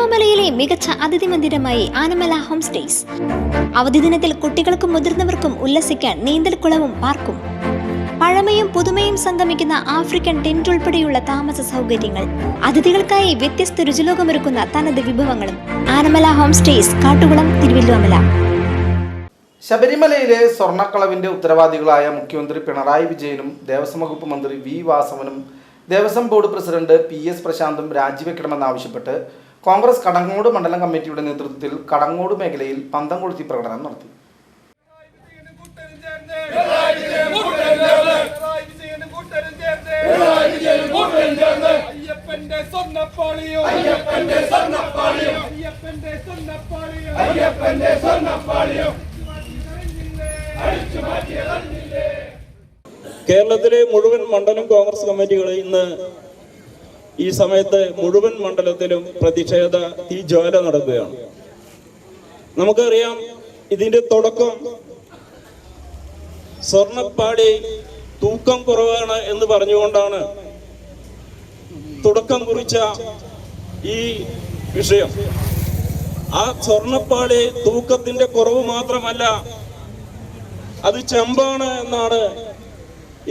തിരുവല്ലോമലയിലെ മികച്ച അതിഥി മന്ദിരമായി Anamala home stays. അവധി ദിനത്തിൽ കുട്ടികൾക്കും മുതിർന്നവർക്കും ഉല്ലസിക്കാൻ നീന്തൽക്കുളവും പാർക്കും. പഴമയും പുതുമയും സംഗമിക്കുന്ന ആഫ്രിക്കൻ ടെന്റ് ഉൾപ്പെടെയുള്ള താമസ സൗകര്യങ്ങൾ. അതിഥികൾക്കായി വ്യത്യസ്ത രുചിലോകമൊരുക്കുന്ന തനത് വിഭവങ്ങളും. ആനമല ഹോം സ്റ്റേസ് കാട്ടുകുളം തിരുവല്ലോമല ശബരിമലയിലെ സ്വർണക്കളവിന്റെ ഉത്തരവാദികളായ മുഖ്യമന്ത്രി പിണറായി വിജയനും ദേവസ്വം വകുപ്പ് മന്ത്രി V വാസവനും Devaswom board president P S പ്രശാന്തും രാജിവെക്കണമെന്നാവശ്യപ്പെട്ട് കോൺഗ്രസ് കടങ്ങോട് മണ്ഡലം കമ്മിറ്റിയുടെ നേതൃത്വത്തിൽ കടങ്ങോട് മേഖലയിൽ പന്തം കൊളുത്തി പ്രകടനം നടത്തി. കേരളത്തിലെ മുഴുവൻ മണ്ഡലം കോൺഗ്രസ് കമ്മിറ്റികളെ ഇന്ന് ഈ സമയത്ത് മുഴുവൻ മണ്ഡലത്തിലും പ്രതിഷേധ ജ്വല നടക്കുകയാണ്. നമുക്കറിയാം ഇതിന്റെ തുടക്കം സ്വർണപ്പാടി തൂക്കം കുറവാണ് എന്ന് പറഞ്ഞുകൊണ്ടാണ് തുടക്കം കുറിച്ച ഈ വിഷയം. ആ സ്വർണപ്പാടി തൂക്കത്തിന്റെ കുറവ് മാത്രമല്ല അത് ചെമ്പാണ് എന്നാണ്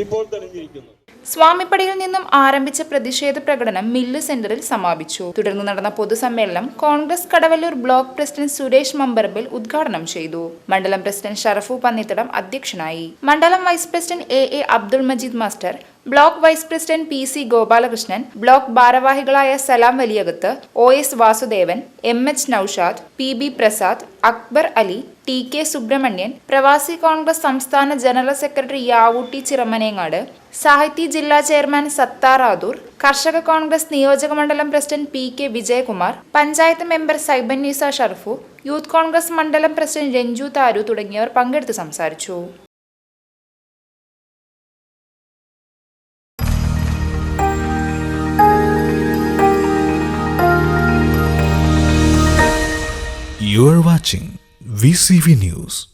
ഇപ്പോൾ തെളിഞ്ഞിരിക്കുന്നത്. സ്വാമിപ്പടിയിൽ നിന്നും ആരംഭിച്ച പ്രതിഷേധ പ്രകടനം മില്ല് സെന്ററിൽ സമാപിച്ചു. തുടർന്ന് നടന്ന പൊതുസമ്മേളനം കോൺഗ്രസ് കടവല്ലൂർ ബ്ലോക്ക് പ്രസിഡന്റ് സുരേഷ് മമ്പറമ്പിൽ ഉദ്ഘാടനം ചെയ്തു. മണ്ഡലം പ്രസിഡന്റ് ഷറഫു പന്നിത്തടം അധ്യക്ഷനായി. മണ്ഡലം vice president A A Abdul Majeed master block vice president P C Gopalakrishnan block ഭാരവാഹികളായ Salam Valiyakath O S Vasudevan M H Noushad P B Prasad Akbar Ali T K Subrahmanyan പ്രവാസി കോൺഗ്രസ് സംസ്ഥാന general secretary Yavootty Chiramanengad സാഹിത്യ ജില്ലാ chairman Sattar Adoor കർഷക കോൺഗ്രസ് നിയോജക മണ്ഡലം president P K Vijayakumar panchayat member Saiban Nisa Sharfu youth Congress മണ്ഡലം president Ranju താരു തുടങ്ങിയവർ പങ്കെടുത്ത് സംസാരിച്ചു. You are watching VCV News.